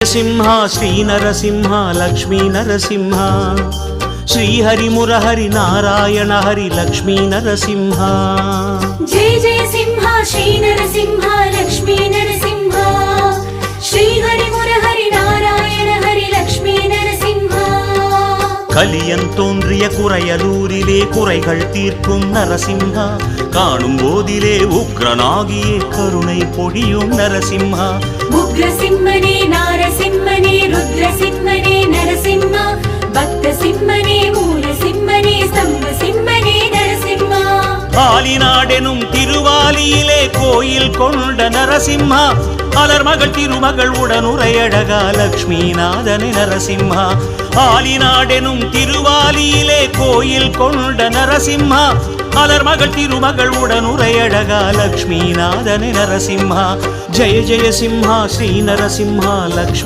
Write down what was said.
నరసింహ శ్రీ నరసింహ లక్ష్మీ నరసింహ శ్రీహరి మురహరి నారాయణ హరి లక్ష్మీ నరసింహ. జయ జయ సింహ శ్రీ నరసింహ లక్ష్మీ నరసింహ శ్రీహరి మురహరి నారాయణ హరి లక్ష్మీ నరసింహ. కలియంతోంద్రియ కురయలూరిలే குறையலூரிலே తీర్పు నరసింహ காணும் போதிலே உக்ரனாகிய கருணை பொழியும் நரசிம்ஹா உக்ரசிம்மனே நாரசிம்மனே ருத்ரசிம்மனே நரசிம்மா. பக்த சிம்மனே மூலசிம்மனே ஸ்தம்ப சிம்மனே நரசிம்மா. பாலிநாடெனும் திருவாலியிலே கோயில் கொண்ட நரசிம்மா. அலர்மகள் திருமகள் உடனுரையழகா லக்ஷ்மிநாதனே நரசிம்ஹா ஆலிநாடெனும் திருவாலியிலே கோயில் கொண்ட நரசிம்ஹா அலர்மகள் திருமகள் உடனுரையழகா. லக்ஷ்மிநாதனே நரசிம்ஹா ஜெய ஜெய சிம்ஹா ஸ்ரீ நரசிம்ஹா லக்ஷ்மி